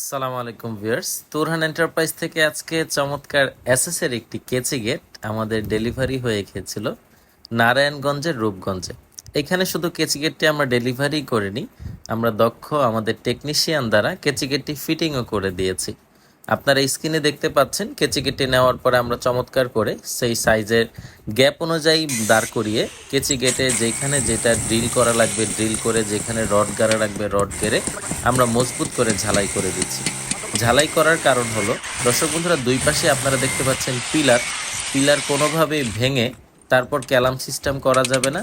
আসসালামু আলাইকুম viewers. Turhan enterprise থেকে আজকে চমৎকার এসএসের একটি কেচি গেট আমাদের ডেলিভারি হয়ে গিয়েছিল নারায়ণগঞ্জের রূপগঞ্জে। এখানে শুধু কেচি গেটটি আমরা ডেলিভারি করিনি, আমরা দক্ষ আমাদের টেকনিশিয়ান দ্বারা কেচি গেটটি ফিটিংও করে দিয়েছি। আপনারা স্ক্রিনে দেখতে পাচ্ছেন, কেচি কেটে নেওয়ার পরে আমরা চমৎকার করে সেই সাইজের গ্যাপ অনুযায়ী দাঁড় করিয়ে কেচি গেটে যেখানে যেটা ড্রিল করা লাগবে ড্রিল করে যেখানে রড গাড়া লাগবে রড গেড়ে আমরা মজবুত করে ঝালাই করে দিচ্ছি। ঝালাই করার কারণ হলো, দর্শক বন্ধুরা, দুই পাশে আপনারা দেখতে পাচ্ছেন পিলার পিলার কোনোভাবেই ভেঙে তারপর ক্যালাম সিস্টেম করা যাবে না।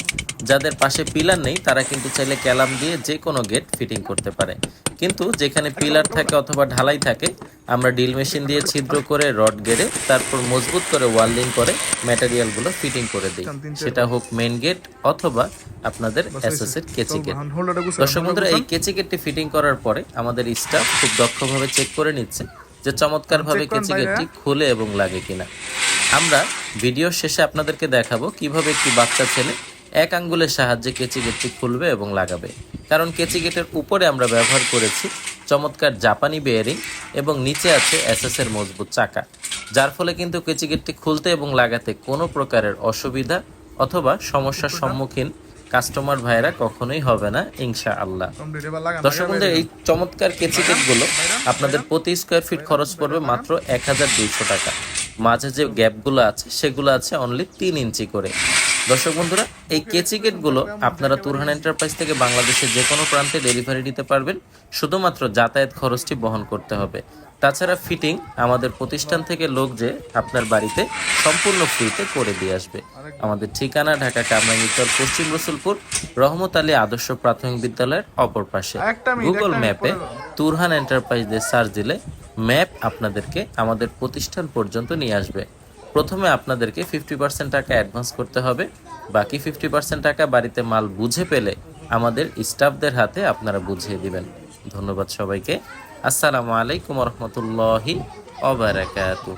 যাদের পাশে পিলার নেই তারা কিন্তু চাইলে ক্যালাম দিয়ে যে কোনো গেট ফিটিং করতে পারে। কিন্তু যেখানে পিলার থাকে অথবা ঢালাই থাকে আমরা ড্রিল মেশিন দিয়ে ছিদ্র করে রড গেড়ে তারপর মজবুত করে ওয়ার্লিং করে ম্যাটেরিয়ালগুলো ফিটিং করে দিই। সেটা হোক মেন গেট অথবা আপনাদের এসএস এর কেচি গেট। দর্শক বন্ধুরা এই কেচি গেটটি ফিটিং করার পরে আমাদের স্টাফ খুব দক্ষভাবে চেক করে নিচ্ছে যে চমৎকারভাবে কেচি গেটটি খুলে এবং লাগে কিনা। আমরা ভিডিও শেষে আপনাদেরকে দেখাবো কীভাবে একটি বাচ্চা ছেলে এক আঙ্গুলের সাহায্যে কেচি গেটটি খুলবে এবং লাগাবে। কারণ কেচি গেটের উপরে আমরা ব্যবহার করেছি চমৎকার জাপানি বেয়ারিং এবং নিচে আছে এসএসের মজবুত চাকা। যার ফলে কিন্তু কেচি গেটটি খুলতে এবং লাগাতে কোনো প্রকারের অসুবিধা অথবা সমস্যার সম্মুখীন কাস্টমার ভাইরা কখনোই হবে না ইনশা আল্লাহ দর্শক বন্ধু এই চমৎকার কেচিকেটগুলো আপনাদের প্রতি স্কোয়ার ফিট খরচ পড়বে মাত্র এক হাজার দুইশো টাকা। মাঝে যে গ্যাপগুলো আছে সেগুলো আছে অনলি তিন ইঞ্চি করে। দর্শক বন্ধুরা এই কেচিকেটগুলো আপনারা তুরহান এন্টারপ্রাইজ থেকে বাংলাদেশের যে কোনো প্রান্তে ডেলিভারি দিতে পারবেন। শুধুমাত্র যাতায়াত খরচটি বহন করতে হবে। তাছাড়া ফিটিং আমাদের প্রতিষ্ঠান থেকে লোক যে আপনার বাড়িতে সম্পূর্ণ ফ্রিতে করে দিয়ে আসবে। আমাদের ঠিকানা ঢাকা কামরাঙ্গীচর পশ্চিম রসুলপুর রহমত আলী আদর্শ প্রাথমিক বিদ্যালয়ের অপর পাশে। গুগল ম্যাপে। তুরহান এন্টারপ্রাইজ দিয়ে সার্চ দিলে ম্যাপ আপনাদেরকে আমাদের প্রতিষ্ঠান পর্যন্ত নিয়ে আসবে। প্রথমে আপনাদেরকে ফিফটি পার্সেন্ট টাকা অ্যাডভান্স করতে হবে। বাকি ফিফটি পার্সেন্ট টাকা বাড়িতে মাল বুঝে পেলে আমাদের স্টাফদের হাতে আপনারা বুঝিয়ে দিবেন। ধন্যবাদ সবাইকে। আসসালামু আলাইকুম রহমতুল্লাহি অবরাকাতুহ